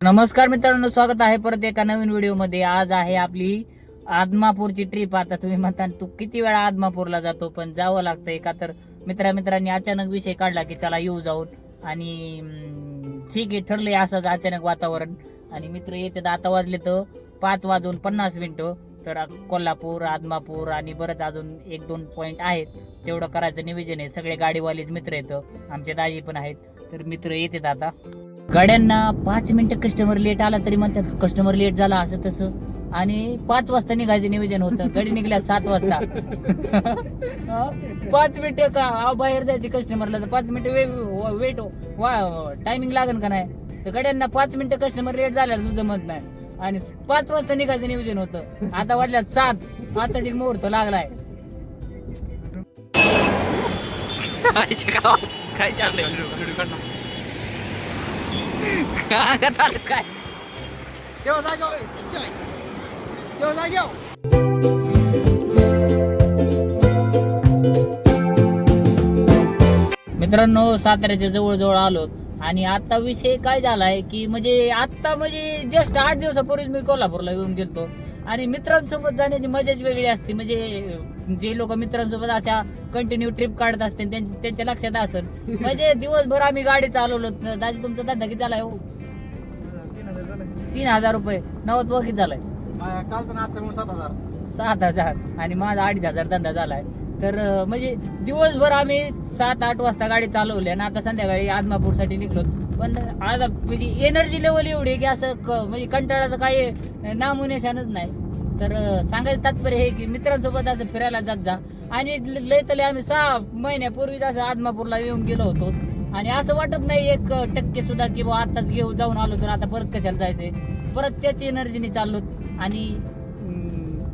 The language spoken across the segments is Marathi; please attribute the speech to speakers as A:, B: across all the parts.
A: नमस्कार मित्रांनो स्वागत आहे परत एका नवीन व्हिडिओमध्ये. आज आहे आपली आदमापूरची ट्रिप आता तुम्ही म्हणता तू किती वेळा आदमापूरला जातो? पण जावं लागतंय का तर. मित्रा मित्रांनी अचानक विषय काढला की चला येऊ जाऊन. आणि ठीक आहे ठरलंय असंच अचानक वातावरण. आणि मित्र येते आता वाजले तर पाच वाजून पन्नास मिनटं. तर कोल्हापूर आदमापूर आणि बरंच अजून एक दोन पॉईंट आहेत. तेवढं करायचं नियोजन आहे. सगळे गाडीवालेच मित्र येतं आमचे दाजी पण आहेत. तर मित्र येतात आता. गाड्यांना पाच मिनिटं कस्टमर लेट आला तरी म्हणतात कस्टमर लेट झाला असं तसं. आणि पाच वाजता निघायचं नियोजन होतं. गाडी निघल्या सात वाजता. पाच मिनिटं का? अहो, बाहेर जायचे कस्टमरला तर पाच मिनिटं वेट वा टायमिंग लागेल का नाही? तर गाड्यांना पाच मिनिटं कस्टमर लेट झाल्यावर तुझं मत नाही. आणि पाच वाजता निघायचं नियोजन होतं. आता वाटल्या सात. आताशी मुहूर्त लागलाय. काय चाललंय काय
B: Yo, Zago! Yo, Zago!
A: मित्रांनो साताऱ्याच्या जवळजवळ आलो आणि आता विषय काय झालाय की म्हणजे आता म्हणजे जस्ट आठ दिवसापूर्वीच मी कोल्हापूरला येऊन गेलतो आणि मित्रांसोबत जाण्याची मजाच वेगळी असते. म्हणजे जे लोक मित्रांसोबत अशा कंटिन्यू ट्रिप काढत असते त्यां- त्यांच्या लक्षात असेल. म्हणजे दिवसभर आम्ही गाडी चालवलो. दाजी तुमचा धंदा किती झालाय हो? तीन हजार रुपये. नवत व किती झालाय?
B: सात हजार.
A: सात हजार. आणि माझा अडीच हजार धंदा झालाय. तर म्हणजे दिवसभर आम्ही सात आठ वाजता गाडी चालवली आणि आता संध्याकाळी आदमापूरसाठी निघलो पण आता म्हणजे एनर्जी लेवल एवढी आहे की असं क- म्हणजे कंटाळाचं काही नामुनेशानच नाही. तर सांगायचं तात्पर्य हे की मित्रांसोबत असं फिरायला जात जा. आणि ल- लय तले आम्ही सहा महिन्यापूर्वीच असं आदमापूरला येऊन गेलो होतो. आणि असं वाटत नाही एक टक्के सुद्धा की बुवा आताच घेऊन जाऊन आलो तर आता परत कशाला जायचंय. परत त्याच एनर्जीने चाललो आणि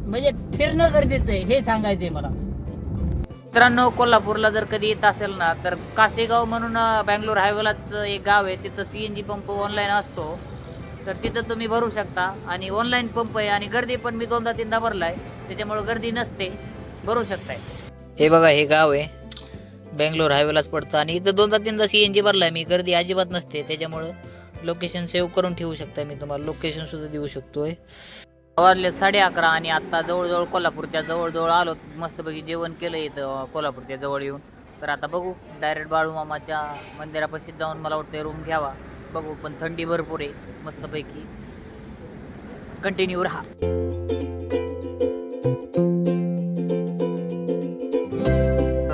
A: म्हणजे फिरणं गरजेचं आहे हे सांगायचंय मला. मित्रांनो कोल्हापूरला जर कधी येत असेल ना तर कासेगाव म्हणून बँगलोर हायवेलाच एक गाव आहे. तिथं C N G pump online असतो. तर तिथं तुम्ही भरू शकता. आणि ऑनलाईन पंप आहे आणि गर्दी पण मी दोनदा तीनदा भरलाय. त्याच्यामुळे गर्दी नसते. भरू शकताय. हे बघा हे गाव आहे. बँगलोर हायवेलाच पडतं. आणि इथं दोनदा तीनदा सी एन जी भरलाय. मी गर्दी अजिबात नसते. त्याच्यामुळं लोकेशन सेव्ह करून ठेवू शकता मी तुम्हाला. लोकेशन सुद्धा देऊ शकतोय. वाजले साडे अकरा आणि आता जवळजवळ कोल्हापूरच्या जवळजवळ आलो. मस्तपैकी जेवण केलं इथं कोल्हापूरच्या जवळ येऊन. तर आता बघू डायरेक्ट बाळूमामाच्या मंदिरापाशी जाऊन मला वाटतं रूम घ्यावा. बघू पण थंडी भरपूर आहे मस्तपैकी. कंटिन्यू राहा.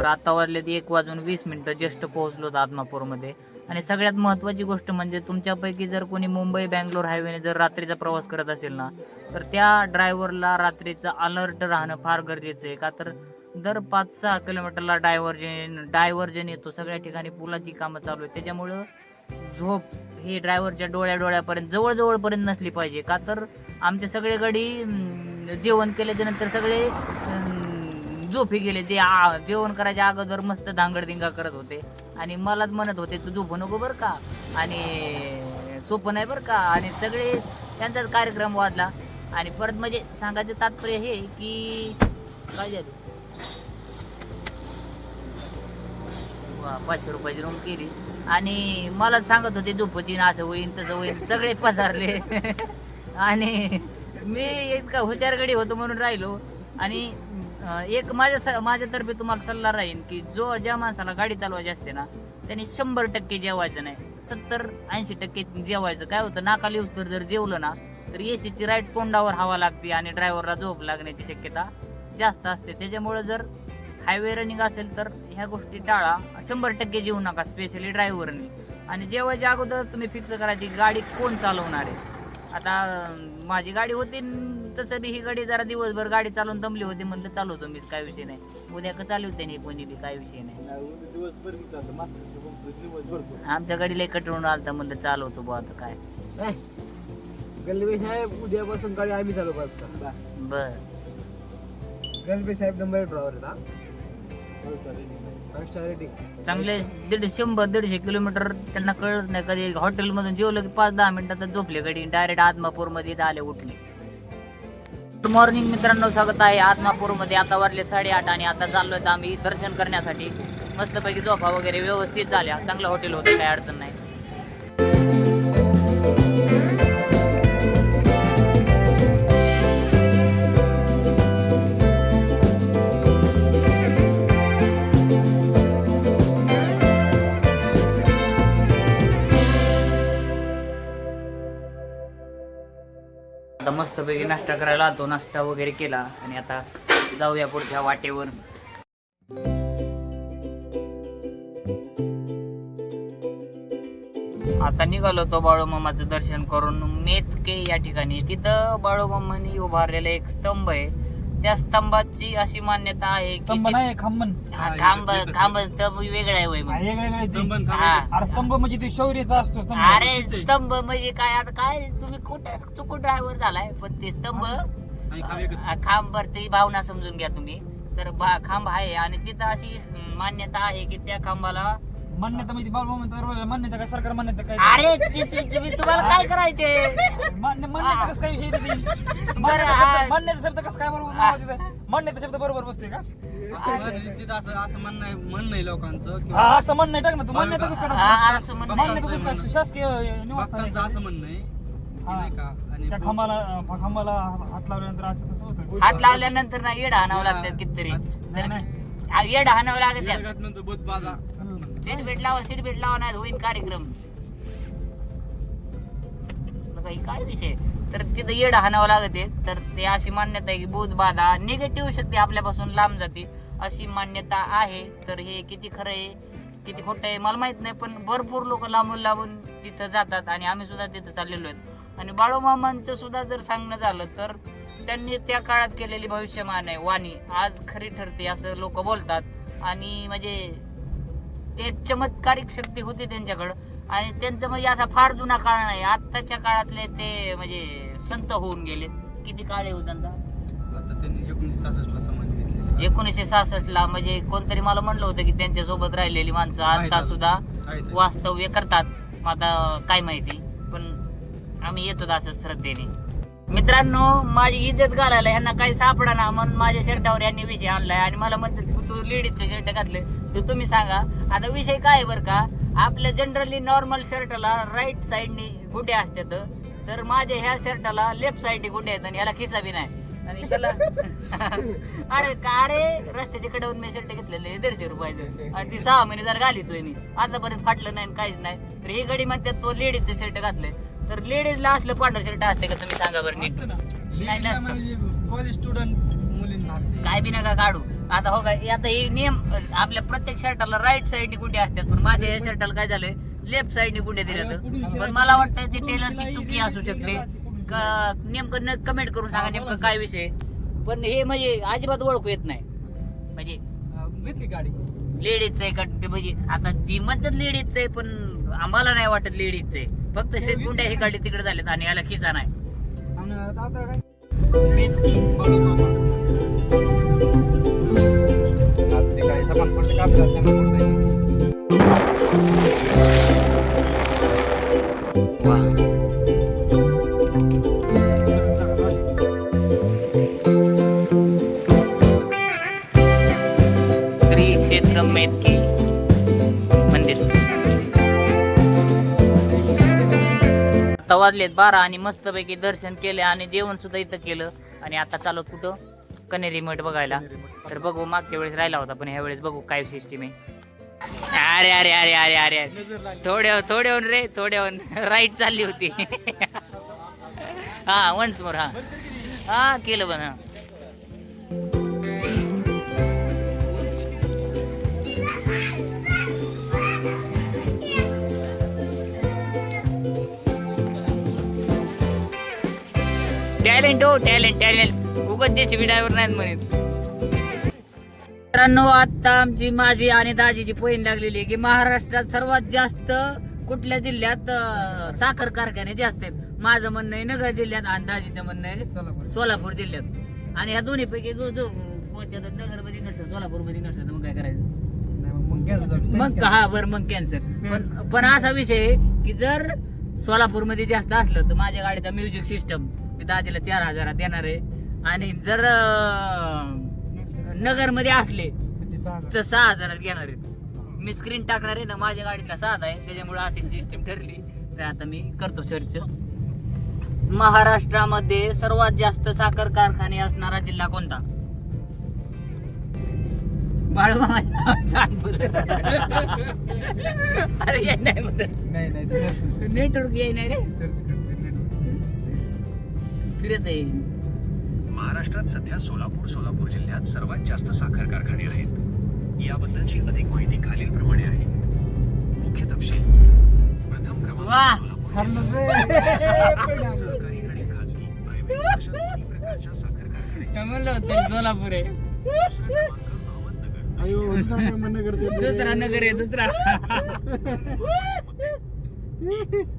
A: तर आता वाजले एक वाजून वीस मिनिटं जस्ट पोहोचलो आदमापूरमध्ये. आणि सगळ्यात महत्त्वाची गोष्ट म्हणजे तुमच्यापैकी जर कोणी मुंबई बँगलोर हायवेने जर रात्रीचा प्रवास करत असेल ना तर त्या ड्रायव्हरला रात्रीचं अलर्ट राहणं फार गरजेचं आहे. का तर दर पाच सहा किलोमीटरला डायव्हर्जन डायव्हर्जन येतो. सगळ्या ठिकाणी पुलाची कामं चालू आहेत. त्याच्यामुळं झोप हे ड्रायव्हरच्या डोळ्या डोळ्यापर्यंत जवळजवळपर्यंत नसली पाहिजे. का तर आमचे सगळे गाडी जेवण केल्याच्यानंतर सगळे झोपी गेले जे आ- जेवण करायच्या अगोदर मस्त धांगडधिंगा करत होते. आणि मलाच म्हणत होते तू झोपू नको बरं का? आणि सोपं नाही बरं का? आणि सगळे त्यांचाच कार्यक्रम वाजला. आणि परत म्हणजे सांगायचं तात्पर्य हे की काय झालं? पाचशे रुपयाची रूम केली. आणि मला सांगत होते झोपची असं होईन तसं होईन. सगळे पसारले. आणि मी इतका हुशारगडी होतो म्हणून राहिलो. आणि अं, एक माझ्या स- माझ्यातर्फे तुम्हाला सल्ला राहील की जो ज्या माणसाला गाडी चालवायची असते ना त्याने शंभर टक्के जेवायचं नाही. सत्तर ऐंशी टक्के जेवायचं. काय होतं नाकाली उत्तर जर जेवलं ना तर एसीची राईट तोंडावर हवा लागते आणि ड्रायव्हरला झोप लागण्याची शक्यता जास्त असते. त्याच्यामुळे जर हायवे रनिंग असेल तर ह्या गोष्टी टाळा. शंभर टक्के जेवू नका स्पेशली ड्रायव्हरनी आणि जेवायच्या अगोदर तुम्ही फिक्स करायची गाडी कोण चालवणार आहे? आता माझी गाडी होती तसं बी ही गाडी जरा दिवसभर गाडी चालवून दमली होती म्हणलं चालवतो मी काय विषय नाही. उद्या का चालवते नाही कोणी बी काय विषय नाही.
B: दिवसभर मी चालतो मास्टर दिवसभर
A: आमच्या गाडीला कटवून आलता म्हणलं चालवतो बुवा आता काय.
B: गलबे साहेब उद्यापासून गाडी आम्ही चालू बस का
A: बर.
B: गलबे साहेब नंबर स्टार रेटिंग
A: चांगले दीड शंभर दीडशे किलोमीटर त्यांना कळच नाही कधी. हॉटेलमधून जेवलं की पाच दहा मिनिटात झोपले गाडी डायरेक्ट आदमापूरमध्ये मध्ये आले उठले. गुड मॉर्निंग मित्रांनो स्वागत आहे आदमापूरमध्ये आता वाजले साडेआठ आणि आता चाललोय आम्ही दर्शन करण्यासाठी. मस्तपैकी झोपा वगैरे व्यवस्थित झाल्या. चांगलं हॉटेल होतं काही अडचण नाही. मस्तपैकी नाश्ता करायला आलतो नाश्ता वगैरे केला आणि आता जाऊया पुढच्या वाटेवर. आता निघालो तो बाळूमामाचं दर्शन करून. मेतके या ठिकाणी. तिथं बाळूमामाने उभारलेला एक स्तंभ आहे. त्या स्तंभाची अशी मान्यता आहे की
C: स्तंभ
A: ति-
C: नाही खंबन
A: हा, खांब खांब स्तंभ वेगळा आहे
C: ते.
A: हा.
C: अरे स्तंभ म्हणजे ते शौर्याचा असतो स्तंभ.
A: अरे स्तंभ म्हणजे काय? आता काय? तुम्ही कुठं चुकून ड्रायव्हर झालाय पण ते स्तंभ खांब ती भावना समजून घ्या तुम्ही. तर बा- खांब आहे आणि तिथं अशी मान्यता आहे की त्या खांबाला
C: मान्यता म्हणजे बाळ मान्यता मान्यता काय सरकार मान्यता काय
A: अरे तुम्हाला काय करायचे
C: मान्य मान्यता कसं काय विषय?
A: बरं,
C: मान्यता. शब्द- मान्यता शब्द कसं काय बरोबर नाव? मान्यता शब्द बरोबर बसतोय का
D: तिथं असं असं म्हणणं आहे म्हणणं आहे लोकांचं किंवा
C: हा असं म्हणणं टाक ना तू मान्यता कसं काय
A: हा? असं म्हणणं
C: मान्यता
A: आहे.
C: कसं काय शासकीय निवासस्थान आहे.
D: भक्तांचं असं म्हणणं आहे की
C: हा.
D: नाही का आणि
C: त्या खांबाला अं, खांबाला हात लावल्यानंतर असं तसं होतं
A: हात लावल्यानंतर ना येड हाणावं लागतात कितीतरी
C: नाही नाही
A: येड हाणावं लागत त्यात
D: घटनेनंतर बुध बाधा
A: सीट बेट लावा सीट बेट लावा नाही होईल कार्यक्रम. काही काय विषय? तर तिथं येड हाणावं लागते. तर ते अशी मान्यता आहे की बोध बाधा निगेटिव्ह शक्ती आपल्यापासून लांब जाते. अशी मान्यता आहे. तर हे किती खरं आहे? किती खोटं आहे? मला माहीत नाही पण भरपूर लोक लांबून लांबून तिथं जातात आणि आम्ही सुद्धा तिथं चाललेलो आहेत. आणि बाळूमामांचं सुद्धा जर सांगणं झालं तर त्यांनी त्या काळात केलेली भविष्यमान आहे वाणी. आज खरी ठरते असं लोक बोलतात. आणि म्हणजे ते चमत्कारिक शक्ती होती त्यांच्याकडं. आणि त्यांचं म्हणजे असा फार जुना काळ नाही आत्ताच्या काळातले ते म्हणजे संत होऊन गेले. किती काळ आहे हो त्यांचा?
D: आता त्यांनी एकोणीसशे सहासष्ट ला समाधी
A: एकोणीसशे सहासष्ट ला म्हणजे कोणतरी मला म्हणलं होतं की त्यांच्यासोबत राहिलेली माणसं आता. सुद्धा. वास्तव्य करतात. मग आता काय माहिती पण आम्ही येतो असं श्रद्धेने. मित्रांनो माझी इज्जत घालायला ह्यांना काही सापडा ना म्हणून माझ्या शर्टावर यांनी विषय आणलाय आणि मला म्हणतात तू लेडीजचं शर्ट घातलं. तर तुम्ही सांगा आता विषय काय आहे बरं का? आपल्या जनरली नॉर्मल शर्टला राईट साईडनी गुटे असतात. तर माझ्या ह्या शर्टाला लेफ्ट साईडने गुटे आहेत आणि याला खिसा बी नाही. आणि त्याला अरे का रे? रस्त्याच्या कडेवरून मी शर्ट घेतलेले दीडशे रुपयाचं. आणि ती सहा महिने जर घालितोय मी. आतापर्यंत फाटलं नाही आणि काहीच नाही. तर ही गडी म्हणतात तो लेडीजचं शर्ट घातलंय तर लेडीजला असलं पांढरं शर्ट असते का तुम्ही सांगा बरं नीट. नाही नसतं.
D: म्हणजे कॉलेज स्टुडंट मुलींना असते.
A: काय बी नका काढू. आता हो का आता हे नियम आपल्या प्रत्येक शर्टाला राईट साईडने गुंडे असतात. पण माझ्या या शर्टाला काय झालंय? लेफ्ट साईडने गुंडे दिले पण मला वाटतं ती टेलरची चुकी असू शकते. का नेमकं कमेंट करून सांगा नेमकं काय विषय. पण हे म्हणजे अजिबात ओळखू येत नाही. म्हणजे
D: अं, घेतली गाडी?
A: लेडीजचं आहे का? ते म्हणजे आता ती म्हणतात लेडीजचं आहे पण आम्हाला नाही वाटत लेडीजचं आहे. फक्त शे- गुंड्या हे गाडी तिकडे झाल्यात आणि याला खिचा नाही.
D: आणि
A: वाजलेत बारा आणि मस्तपैकी दर्शन केले आणि जेवण सुद्धा इथं केलं. आणि आता चालू कुठं? कनेरी मठ बघायला. तर बघू मागच्या वेळेस राहिला होता पण ह्या वेळेस बघू काय सिस्टीम आहे. अरे अरे अरे अरे अरे अरे. थोड्या थोड्याहून रे थोड्याहून. राईट चालली होती. हा वन्स मोर हा. हा केलं पण टॅलेंट हो टॅलेंट टॅलेंट. उगत जे ड्रायव्हर नाहीत म्हणत. मित्रांनो आता आमची माझी आणि दाजीची पोहीन लागलेली आहे की महाराष्ट्रात सर्वात जास्त कुठल्या जिल्ह्यात अं, साखर कारखाने जास्त आहेत माझं म्हणणं आहे नगर जिल्ह्यात आणि दाजीचं म्हणणं आहे
D: सोलापूर.
A: सोलापूर जिल्ह्यात. आणि ह्या दोन्ही पैकी जो जो कोणत्या नगरमध्ये नसलं सोलापूरमध्ये नसलं तर मग काय करायचं?
D: नाही, मग- मग cancel झालं.
A: मग हा बर मग कॅन्सर पण पण असा विषय आहे की जर सोलापूरमध्ये जास्त असलं तर माझ्या गाडीचा म्युझिक सिस्टम मी दाजीला चार हजारात देणार आहे. आणि जर नगरमध्ये असले
D: सहा.
A: तर सहा हजारात घेणार आहे मी स्क्रीन टाकणार आहे ना माझ्या गाडीतला साधा आहे. त्याच्यामुळे अशी सिस्टीम ठरली. तर आता मी करतो सर्च महाराष्ट्रामध्ये सर्वात जास्त साखर कारखाने असणारा जिल्हा कोणता. अरे ये नाही. नेटवर्क नाही रे. फिरत आहे.
E: महाराष्ट्रात सध्या सोलापूर सोलापूर जिल्ह्यात सर्वात जास्त साखर कारखाने आहेत. याबद्दलची अधिक माहिती खालीलप्रमाणे आहे. मुख्य तपशील. प्रथम! क्रमांक सोलापूर
B: हरलो
E: जिल्ह्यात
B: रे!
E: सहकारी आणि खाजगी प्रायव्हेट अशा दोन्ही प्रकारच्या साखर
A: काय
E: कारखान्यांची
A: म्हणलं होतं? सोलापूर आहे.
E: दुसरा क्रमांक अहमदनगर.
B: अयो दुसरा नगरचे
A: दुसरा नगर आहे दुसरा.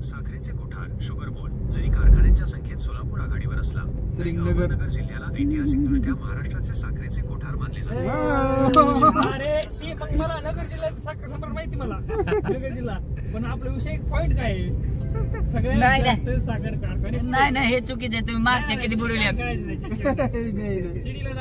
E: साखरेचे कोठार शुगर बोल जरी कारखान्यांच्या संख्येत सोलापूर आघाडीवर असला तरी. अहमदनगर जिल्ह्याला ऐतिहासिकदृष्ट्या महाराष्ट्राचे साखरेचे कोठार मानले जाते.
C: अरे ते मग मला नगर जिल्ह्याचा साखर सम्राट माहिती मला. नगर जिल्हा. पण आपला विषय पॉइंट काय आहे? सगळ्यात
A: नाही, नाही.
C: जास्त साखर कारखाने
A: नाही नाही हे चुकीचं आहे. तुम्ही मागच्या किती बुडवल्या
B: नाही
C: चिडीला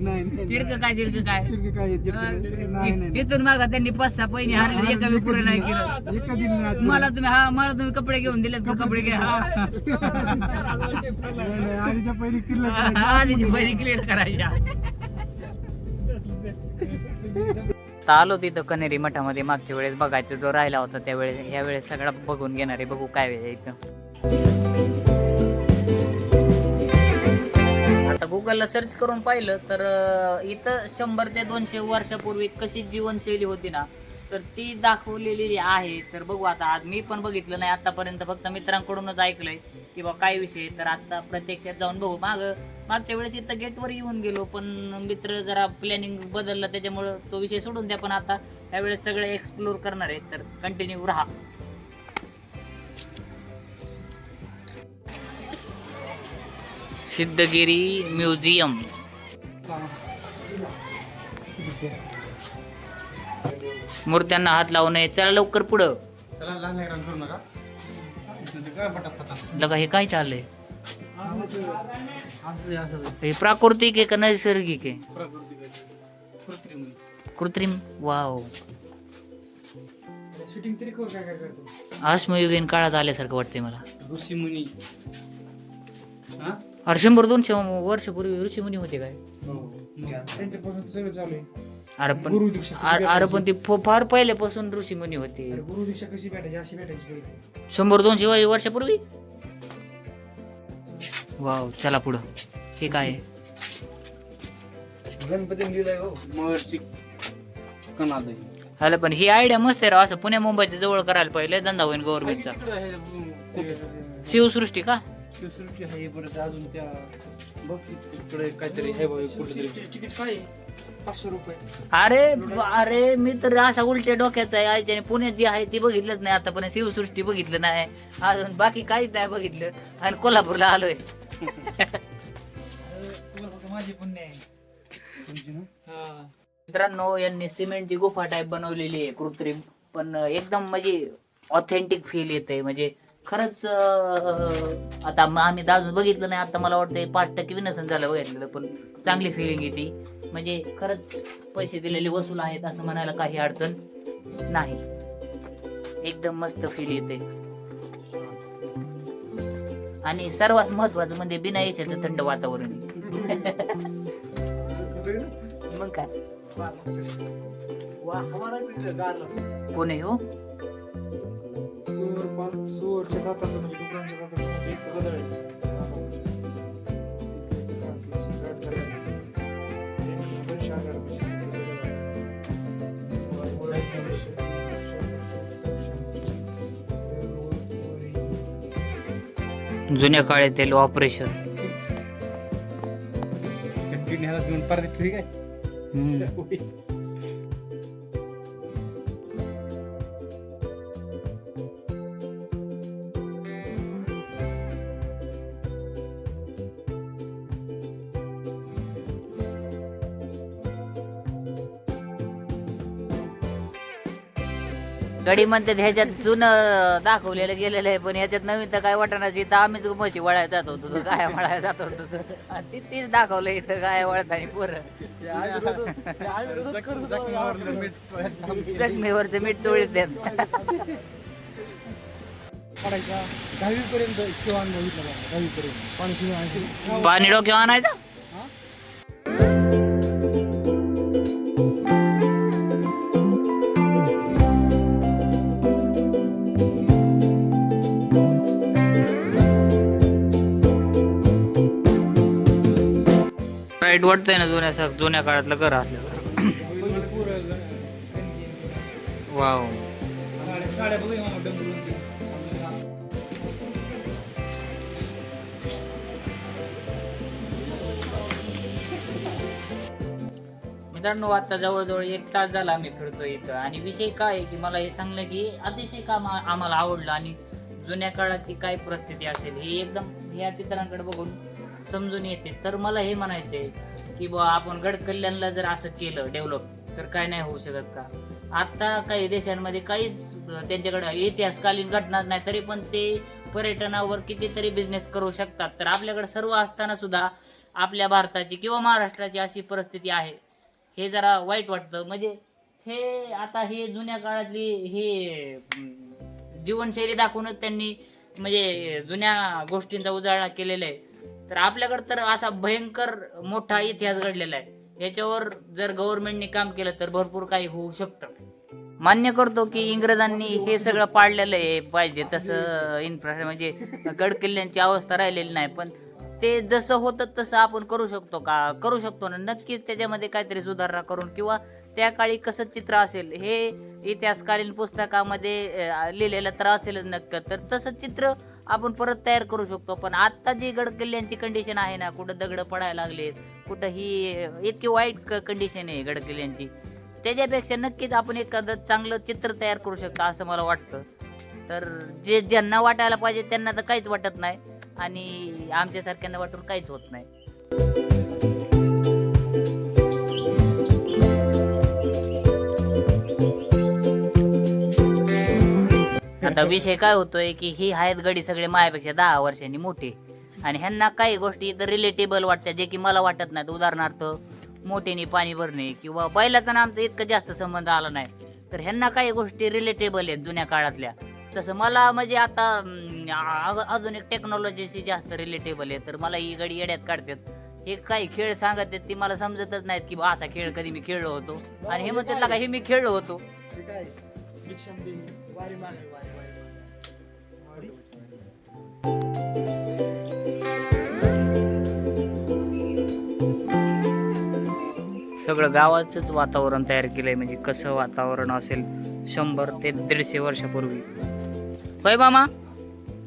B: नाही
A: चिडक काय चिडक काय?
B: चिडके काय चिडके नाही नाही नाही.
A: इथून मागा त्यांनी पाच सहा पहिने हारले एका बी पुरे नाही केलं.
B: एक नाही
A: मला तुम्ही हा मला तुम्ही कपडे घेऊन दिलेत का? कपडे घ्या. हा.
C: चार हजार ते फरला.
B: नाही, नाही, आधीच्या पहिली किल्लत
A: हा,
B: करायची.
A: आधीची बरी क्लिअर करायच्या. आता आलो तिथं कनेरी मठामध्ये मागच्या वेळेस बघायचं जो राहिला होता त्यावेळेस ह्या वेळेस सगळा बघून घेणार आहे बघू काय आहे इथं. आता गुगलला सर्च करून पाहिलं तर इथं शंभर ते दोनशे वर्षापूर्वी कशी जीवनशैली होती ना तर ती दाखवलेली आहे. तर बघू आता आज मी पण बघितलं नाही आतापर्यंत फक्त मित्रांकडूनच ऐकलंय की बाबा काय विषय तर आता प्रत्यक्षात जाऊन बघू मागं. मागच्या वेळेस इथं गेटवर येऊन गेलो पण मित्र जरा प्लॅनिंग बदललं त्याच्यामुळं तो विषय सोडून द्या पण आता यावेळेस सगळे एक्सप्लोर करणार आहेत तर कंटिन्यू राहा. सिद्धगिरी म्युझियम. मूर्त्यांना हात लावू नये चला लवकर पुढं. लगा हे काय चाललंय? हे प्राकृतिक आहे का नैसर्गिक आहे.
D: कृत्रिम.
A: वाव.
C: शूटिंग तरी करू काय काय करतो
A: अश्मयुगीन काळात आल्यासारखं वाटतंय मला.
D: ऋषी मुनी हा?
A: अरे शंभर दोनशे वर्षापूर्वी ऋषीमुनी होते काय?
C: त्यांच्यापासून सगळं चालू आहे.
A: अरे पण
C: गुरु दीक्षा कशी
A: अरे? पण ती फ- फार पहिल्यापासून ऋषीमुनी होते.
C: अरे गुरु दीक्षा कशी भेटायची? अशी भेटायची पहिले.
A: शंभर दोनशे वर्षापूर्वी? वाव चला पुढं. हे काय आहे?
B: गणपती लिहिलंय हो
D: महर्षी
A: पण ही आयडिया मस्त आहे राव असं पुण्या मुंबईच्या जवळ करायला पाहिजे धंदा होईल गव्हर्नमेंटचा? शिवसृष्टी का?
D: शिवसृष्टी आहे परत अजून त्या बघ तिकडे काहीतरी आहे बघ कुठेतरी.
C: तिकीट काय आहे? पाचशे रुपये.
A: अरे अरे मी तर असा उलट्या डोक्याचा आहे आईच्या आणि पुण्यात जी आहे ती बघितलंच नाही आतापर्यंत शिवसृष्टी बघितलं नाही. अजून बाकी काहीच नाही बघितलं. आणि कोल्हापूरला आलोय.
C: माझी पुण्य आहे
A: मित्रांनो यांनी सिमेंटची गुफा टाईप बनवलेली आहे कृत्रिम. पण एकदम म्हणजे ऑथेंटिक फील येते म्हणजे खरंच आता आम्ही अजून बघितलं नाही. आता मला वाटतं पाच टक्के विनसन झालं बघितलं पण चांगली फिलिंग येते म्हणजे खरंच पैसे दिलेले वसूल आहेत असं म्हणायला काही अडचण नाही. एकदम मस्त फील येते आणि सर्वात महत्वाचं म्हणजे बिना याच्याचं थंड वातावरण आहे. मग काय? कोण हो?
C: म्हणजे
A: जुन्या काळातील ऑपरेशन
D: चक्की न्यायला परत ठीक आहे?
A: गडी म्हणतात ह्याच्यात जुनं दाखवलेलं गेलेलं आहे पण ह्याच्यात नवीन तर काय वाटणार इथं आम्हीच म्हशी वळायला जात होतो तो काय वळायला जात होतो. आणि ती- तीच दाखवलं इथं काय वळतानी पोरं. जखमीवरचं मीठ चोळीत
B: पाणी
A: डोक्यावर आणायचं? वाईट वाटतंय ना जुन्या जुन्या काळातलं घर असल्यावर वाव
C: साड्या बघ मामा.
A: मित्रांनो आता जवळजवळ एक तास झाला आम्ही फिरतो इथं आणि विषय काय आहे की मला हे सांगलं की अतिशय काम आम्हाला आवडलं आणि जुन्या काळाची काय परिस्थिती असेल हे एकदम ह्या चित्रांकडे बघून समजून येते. तर मला हे म्हणायचंय की बुवा आपण गड कल्याणला जर असं केलं डेव्हलप तर काय नाही होऊ शकत का? आता काही देशांमध्ये काहीच त्यांच्याकडे इतिहासकालीन घटना नाही तरी पण ते पर्यटनावर कितीतरी बिझनेस करू शकतात. तर आपल्याकडे सर्व असताना सुद्धा आपल्या भारताची किंवा महाराष्ट्राची अशी परिस्थिती आहे. हे जरा वाईट वाटतं. म्हणजे हे आता हे जुन्या काळातली हे जीवनशैली दाखवूनच त्यांनी म्हणजे जुन्या गोष्टींचा उजाळा केलेला आहे. तर आपल्याकडे तर असा भयंकर मोठा इतिहास घडलेला आहे. याच्यावर जर गव्हर्नमेंटने काम केलं तर भरपूर काही होऊ शकतं. मान्य करतो की इंग्रजांनी हे सगळं पाडलेलं आहे पाहिजे तसं इन्फ्रा म्हणजे गडकिल्ल्यांची अवस्था राहिलेली नाही. पण ते जसं होतं तसं आपण करू शकतो का? करू शकतो ना. नक्कीच त्याच्यामध्ये काहीतरी सुधारणा करून किंवा त्या काळी कसं चित्र असेल हे इतिहासकालीन पुस्तकामध्ये लिहिलेलं तर असेलच नक्की तर तसं चित्र आपण परत तयार करू शकतो पण आत्ता जी गडकिल्ल्यांची कंडिशन आहे ना कुठं दगड पडायला लागलेत कुठं ही इतकी वाईट कंडिशन आहे गडकिल्ल्यांची. त्याच्यापेक्षा नक्कीच आपण एखादं चांगलं चित्र तयार करू शकतो असं मला वाटतं. तर जे ज्यांना वाटायला पाहिजे त्यांना तर काहीच वाटत नाही आणि आमच्यासारख्यांना वाटून काहीच होत नाही. आता विषय काय होतोय की ही आहेत गडी सगळे माझ्यापेक्षा दहा वर्षांनी मोठे. आणि ह्यांना काही गोष्टी इतर रिलेटेबल वाटतात जे की मला वाटत नाहीत. उदाहरणार्थ मोठेने पाणी भरणे किंवा बैलाचा ना आमचा इतका जास्त संबंध आला नाही. तर ह्यांना काही गोष्टी रिलेटेबल आहेत जुन्या काळातल्या. तसं मला म्हणजे आता अं, अजून एक टेक्नॉलॉजीशी जास्त रिलेटेबल आहे. तर मला ही गडी येड्यात काढतात. हे काही खेळ सांगत आहेत ती मला समजतच नाहीत की बा असा खेळ कधी मी खेळलो होतो. आणि हे म्हणतात का हे मी खेळलो होतो.
B: ते काय वारी मागे
A: सगळं गावाचंच वातावरण तयार केलंय. म्हणजे कसं वातावरण असेल शंभर ते दीडशे वर्षापूर्वी. होय मामा?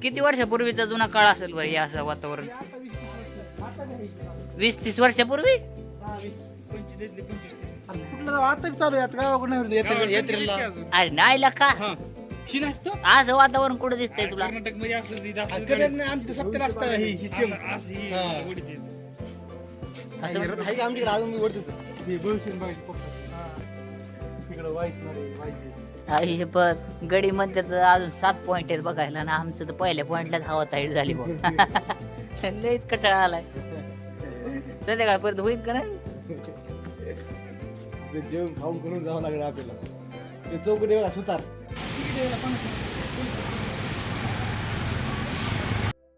A: किती वर्षापूर्वीचा जुना काळ असेल हे असं वातावरण?
C: आता वीस तीस
A: वर्षापूर्वी?
B: अरे नाही यात्रे-
C: ही नसतं
A: असं वातावरण कुठं दिसतंय तुला?
C: कर्नाटकमध्ये असलं जी दाखवतात
B: आज करत नाही, आमची सत्तर असतं. ही ही सेम.
C: असं- असं ही
B: हा.
C: उडीत आहे.
A: असं
B: आहे आमच्याकडे अजून मी ओढत हे भविष्य बघायचे पप्पा तिकडं वाईट नाही वाईट
A: आई पण गडी मध्ये तर अजून सात पॉइंट आहेत बघायला ना. आमचं तर पहिल्या पॉइंटलाच हवा ताईट झाली बघ. लयच कटाळा आलाय. संध्याकाळपर्यंत होईल का नाही?
B: ते जेवण खाऊन करून जावं लागेल आपल्याला. ते चौकट एवढा सुतार.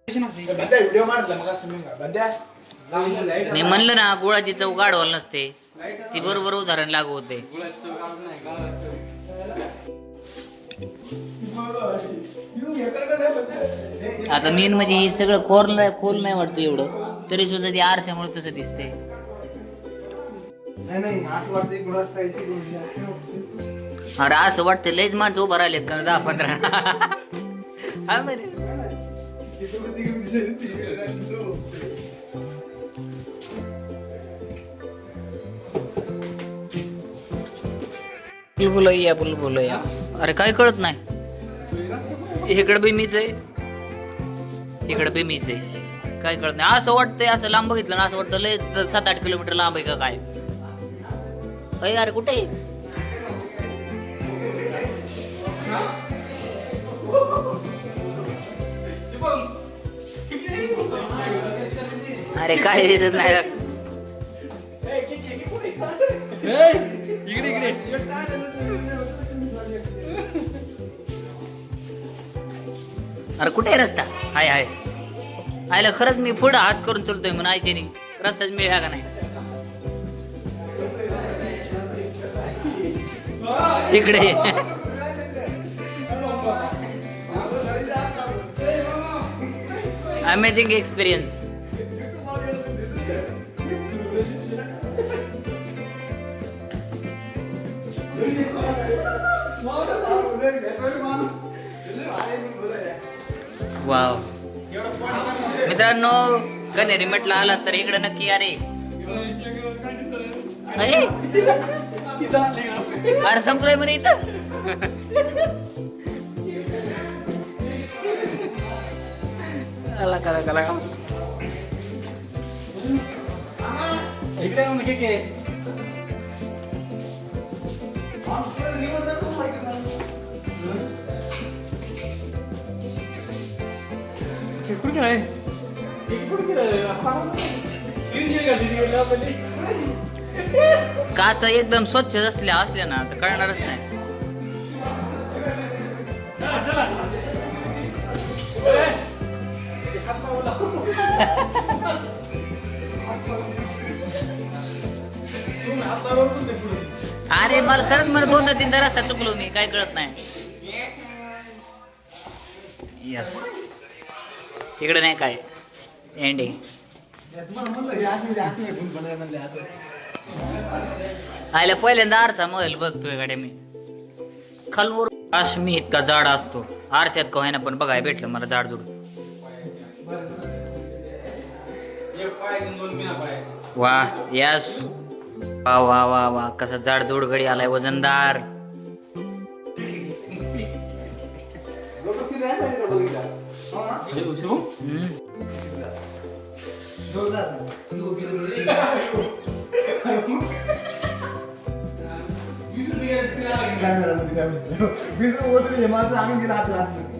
B: व्हिडिओ मारला मग असं
A: मी म्हणलं ना गुळाची चव गाडवाल नसते. ती बरोबर उदाहरण लागू होते. आता मेन म्हणजे हे सगळं खोल नाही खोल नाही वाटतं एवढं. तरी सुद्धा ते आरशामुळे तसं दिसते.
B: नाही नाही असं वाटतं गुळाच
A: अरे असं वाटतं लयच माणसं उभं राहिलेत का? दहा पंधरा. हा बरे. बुलबुल या बुलबुल या अरे काय कळत नाही. इकडं बी मीच आहे. इकडं बी मीच आहे. काय कळत नाही. असं वाटतंय असं लांब बघितलं ना असं वाटतं लय सात आठ किलोमीटर लांब आहे का काय? अरे कुठे? अरे काय दिसत नाही.
C: इकडे इकडे.
A: अरे कुठे आहे रस्ता? हाय हाय. आयला खरंच मी पुढं हात करून चलतोय म्हणून आयचे नाही. रस्ताच मिळाला का नाही? इकडे अमेझिंग एक्सपिरियन्स वाव मित्रांनो कधी रिमटला आला तर इकडे नक्की अरे? अरे संपलंय बरं इथं. कला कला कला.
B: इकडे येऊन घे की.
C: कुठे काय
A: काच एकदम स्वच्छ असल्या असल्या ना तर कळणारच नाही. अरे मला खरंच मला दोनदा तीनदा रस्ता चुकलो मी काय कळत नाही. इकडे नाही काय. एंडिंग आयला पहिल्यांदा आरसा महल बघतोय गाड्या मी. खालवर काश्मी इतका जाड असतो. आरशात का होईना पण बघाय भेटलं मला जाड जुड. वा यास. वा वा वा वा. कसा जाड जोड घडी आलाय वजनदार.
F: माझं आणून गेला आपला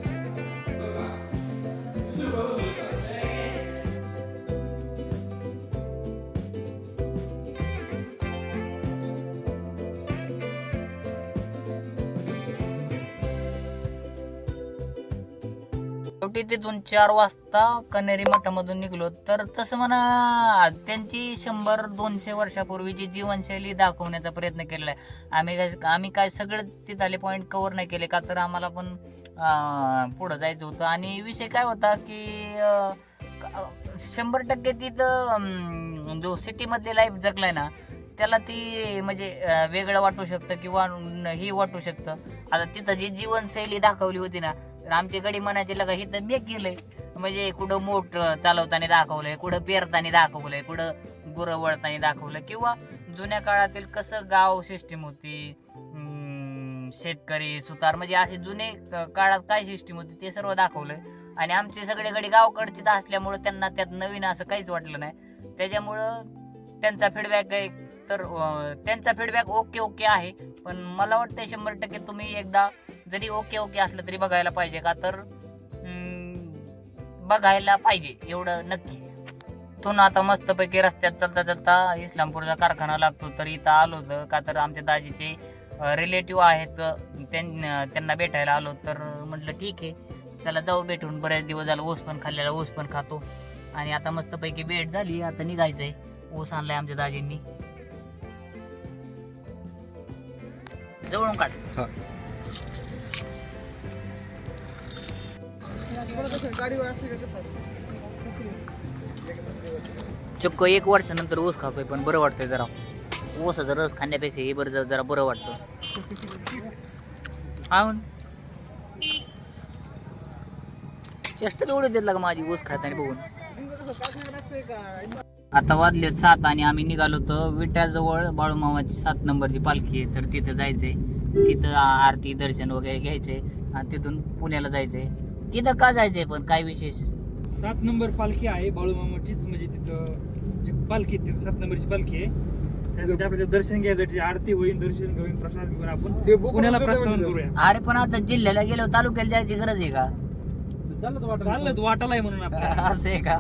A: दोन चार वाजता कनेरी मठामधून निघलो. तर तसं म्हणा त्यांची शंभर दोनशे वर्षापूर्वीची जीवनशैली दाखवण्याचा प्रयत्न केलेला आहे. आम्ही काय आम्ही काय सगळं तिथं पॉईंट कव्हर नाही केले का तर आम्हाला पण पुढं जायचं होतं. आणि विषय काय होता की शंभर टक्के तिथं जो सिटीमधली लाईफ जगलाय ना त्याला ती म्हणजे वेगळं वाटू शकतं किंवा हे ही वाटू शकतं. आता तिथं जी जीवनशैली दाखवली होती ना तर आमची गडी म्हणायची लगा तर मेक गेलंय. म्हणजे कुठं मोठ चालवताना दाखवलंय कुठं पेरताना दाखवलंय कुठं गुरं वळताना दाखवलं किंवा जुन्या काळातील कसं गाव सिस्टीम होती शेतकरी सुतार म्हणजे असे जुने काळात काय सिस्टीम होती ते सर्व दाखवलंय. आणि आमचे सगळे गडी गावकडचीच असल्यामुळं त्यांना त्यात नवीन असं काहीच वाटलं नाही. त्याच्यामुळं त्यांचा फीडबॅक तर त्यांचा फीडबॅक ओके ओके आहे. पण मला वाटतं शंभर टक्के तुम्ही एकदा जरी ओके ओके असलं तरी बघायला पाहिजे का तर बघायला पाहिजे एवढं नक्की. तिथून आता मस्तपैकी रस्त्यात चलता चलता इस्लामपूरचा कारखाना लागतो तर इथं आलो होतं. का तर आमच्या दाजीचे रिलेटिव्ह आहेत त्यां- त्यांना भेटायला आलो तर म्हटलं ठीक आहे. चला जाऊ भेटून बरेच दिवस झालं ऊस पण खाल्लेला ऊस पण खातो. आणि आता मस्तपैकी भेट झाली आता निघायचं आहे ऊस आणलाय आमच्या दाजींनी. जवळून काढ. चक्क एक वर्षानंतर ऊस खातोय पण बरं वाटतंय जरा. ऊसाचा रस खाण्यापेक्षा हे बरं जरा बरं वाटतं. आऊन चेष्टा तेवढी देत लागा माझी ऊस खाताना बघून. आता वाजले सात आणि आम्ही निघालो तर विट्याजवळ. बाळूमामाची सात नंबरची पालखी आहे तर तिथं जायचंय. तिथं आरती दर्शन वगैरे घ्यायचंय. आणि तिथून पुण्याला जायचंय. तिथं का जायचंय पण काय विशेष?
C: सात नंबर पालखी आहे बाळूमामाचीच म्हणजे तिथं जी पालखी आहे, तिथं सात नंबरची पालखी आहे. त्यासाठी आपल्याला दर्शन घ्यायसाठी आरती होईल दर्शन घेऊन प्रसाद घेऊन
F: ते
C: आपण
F: बोकड
C: पुण्याला
F: होतं
C: प्रस्थान
F: म्हणजे.
C: करूया.
A: अरे पण आता जिल्ह्याला गेलो तालुक्याला जायची गरज आहे का?
B: वाटत
C: चाललं तू वाटाला आहे म्हणून आपल्याला.
A: असं आहे का?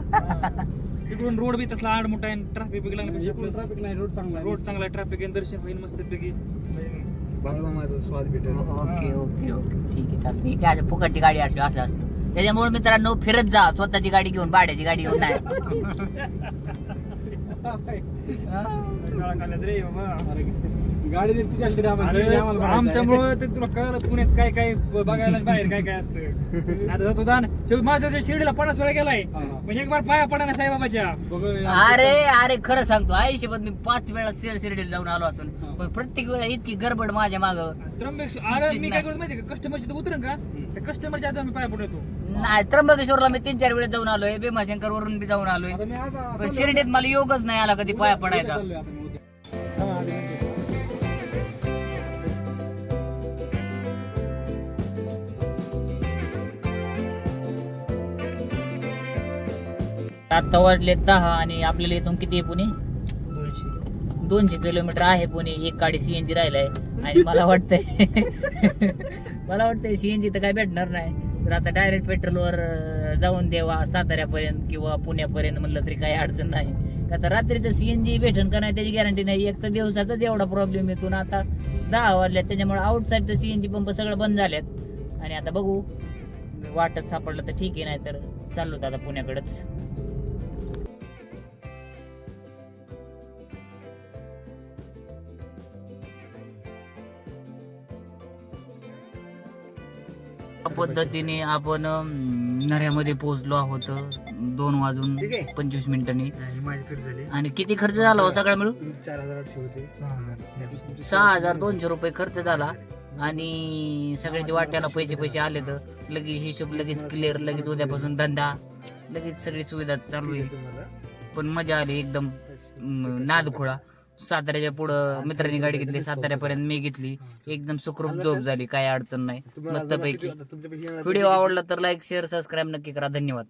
C: तिकडून रोड बी तसला आड मोठा आहे ट्रॅफिक आपल्याला.
B: ट्रॅफिक नाही रोड चांगला
C: रोड चांगला ट्रॅफिक आहे दर्शन होईल मस्त
F: स्वाद भेटेल.
A: Okay okay okay. ठीक आहे चालतं ठीक आहे असं फुकटची गाडी असली असं असतं. त्याच्यामुळे मित्रांनो फिरत जा. स्वतःची गाडी घेऊन भाड्याची गाडी घेऊन नाही.
C: रे बाबा
B: गाडी.
C: आमच्यामुळं ते तुला कळलं पुण्यात काय काय बघायला बाहेर काय काय असतं. आता जातो दान. शेवटी माझ्या शिर्डीला पन्नास वेळा गेलाय
B: हा.
C: म्हणजे एक बार पाया पडा ना साईबाबाच्या.
A: अरे अरे खरं सांगतो आयुष्यभर मी पाच वेळा शेर शिर्डीला जाऊन आलो असून पण प्रत्येक वेळा इतकी गडबड माझ्या माग.
C: त्र्यंबक अरे मी काय करतो माहिती का? कस्टमरची उतरण का? त्या कस्टमरच्या आधी मी पाया पडतो
A: नाही त्र्यंबकेश्वरला मी तीन चार वेळेस जाऊन आलोय भीमाशंकर वरून बी जाऊन आलोय. पण शिर्डीत मला योगच नाही आला कधी पाया पडायचा.
F: आता
A: वाजले दहा आणि आपल्याला इथून किती आहे पुणे?
C: दोनशे.
A: दोनशे किलोमीटर आहे पुणे. एक गाडी सीएनजी राहिलाय. आणि मला वाटतंय मला वाटतंय सीएनजी तर काय भेटणार नाही. तर आता डायरेक्ट पेट्रोलवर जाऊन देवा साताऱ्यापर्यंत किंवा पुण्यापर्यंत म्हणलं तरी काही अडचण नाही. तर रात्रीचं सीएनजी भेटन का नाही त्याची गॅरंटी नाही. एक तर दिवसाचाच एवढा प्रॉब्लेम येतो ना आता दहा वाजल्यात. त्याच्यामुळे आउटसाईडचं सीएनजी पंप सगळं बंद झाल्यात. आणि आता बघू. वाटत सापडलं तर ठीक आहे नाही तर चाललो आता पुण्याकडेच. पद्धतीने आपण नऱ्यामध्ये पोहोचलो आहोत. दोन वाजून
F: ठीक आहे.
A: पंचवीस मिनिटांनी.
C: आणि माझी फिट झाली.
A: आणि किती खर्च झाला हो सगळा मिळून?
F: तुम्ही चार हजार आठशे होते. सहा हजार.
A: सहा हजार दोनशे रुपये खर्च झाला. आणि सगळ्याच्या वाट्याला पैसे पैसे आले तर लगेच हिशोब लगेच क्लिअर लगेच उद्यापासून धंदा लगेच सगळी सुविधा चालू आहे.
F: तुम्हाला.
A: पण मजा आली एकदम नादखोळा. साताऱ्याच्या पुढं मित्रांनी गाडी घेतली साताऱ्यापर्यंत मी घेतली. एकदम सुखरूप झोप झाली काय अडचण नाही. मस्तपैकी. व्हिडिओ आवडला तर लाईक शेअर सबस्क्राईब नक्की करा. धन्यवाद.